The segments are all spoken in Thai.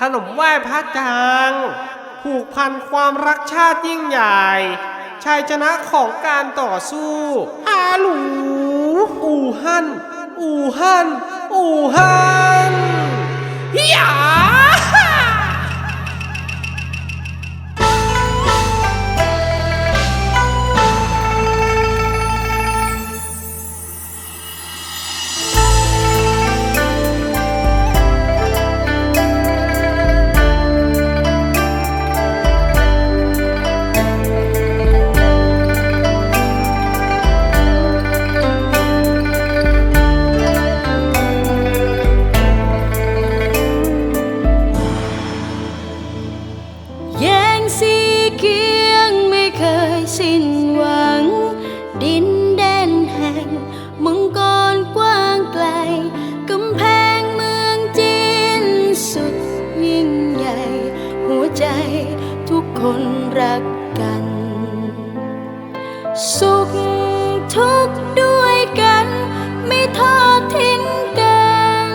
ขนมไหว้พระจาง ผูกพันความรักชาติยิ่งใหญ่ ชัยชนะของการต่อสู้อาหลูอู่ฮั่นอู่ฮั่นอู่ฮั่นยา เคยสิ้นหวัง ดินแดนแห่งมังกรกว้างไกล กำแพงเมืองจีนสุดยิ่งใหญ่ หัวใจทุกคนรักกัน สุขทุกด้วยกัน ไม่ทอดทิ้งกัน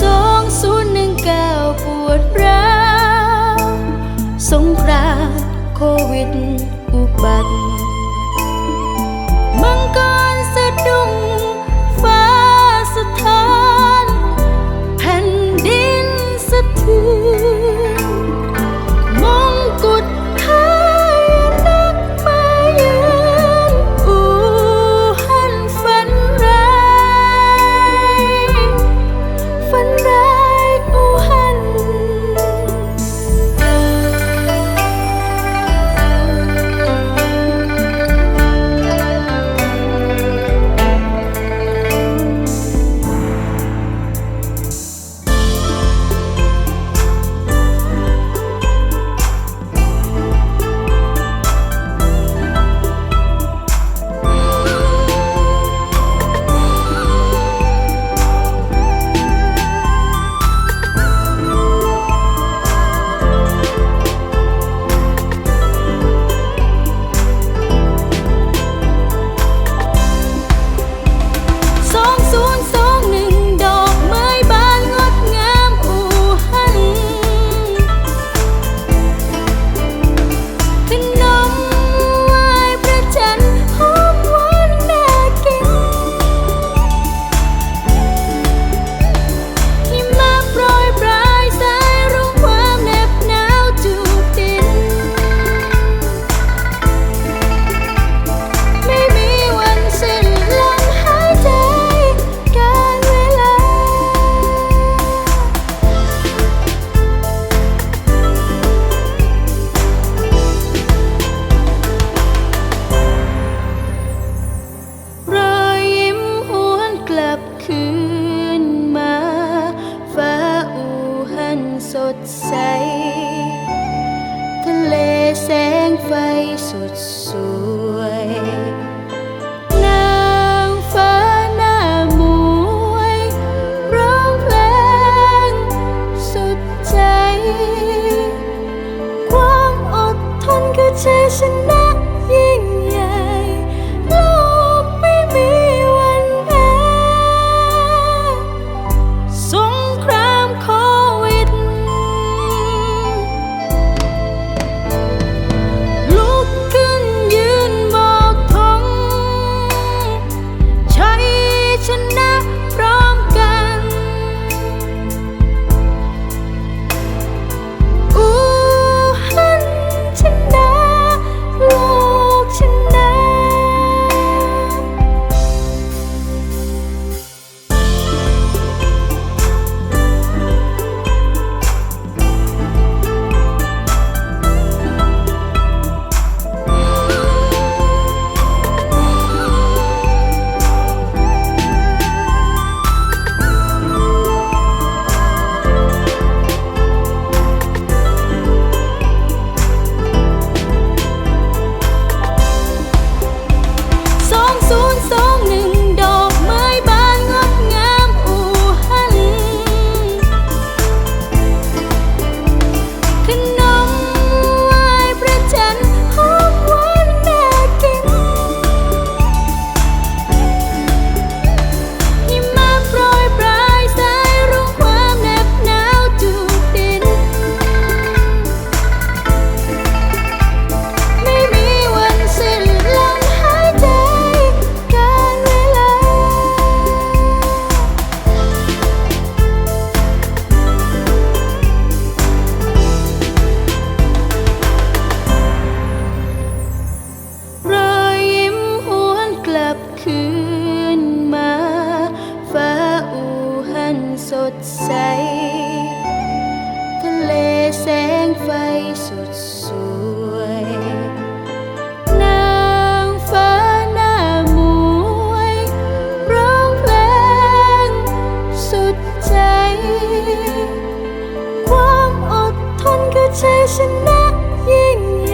สองศูนย์หนึ่งเก้าปวดร้า โควิดอุบัติ คืนมา ฟ้าอูหันสดใส ทะเลแสงไฟสดสวย นางฟ้าหน้ามวย ร้องเพลงสุดใจ ความอดทนคือชัยชน 最深的阴影。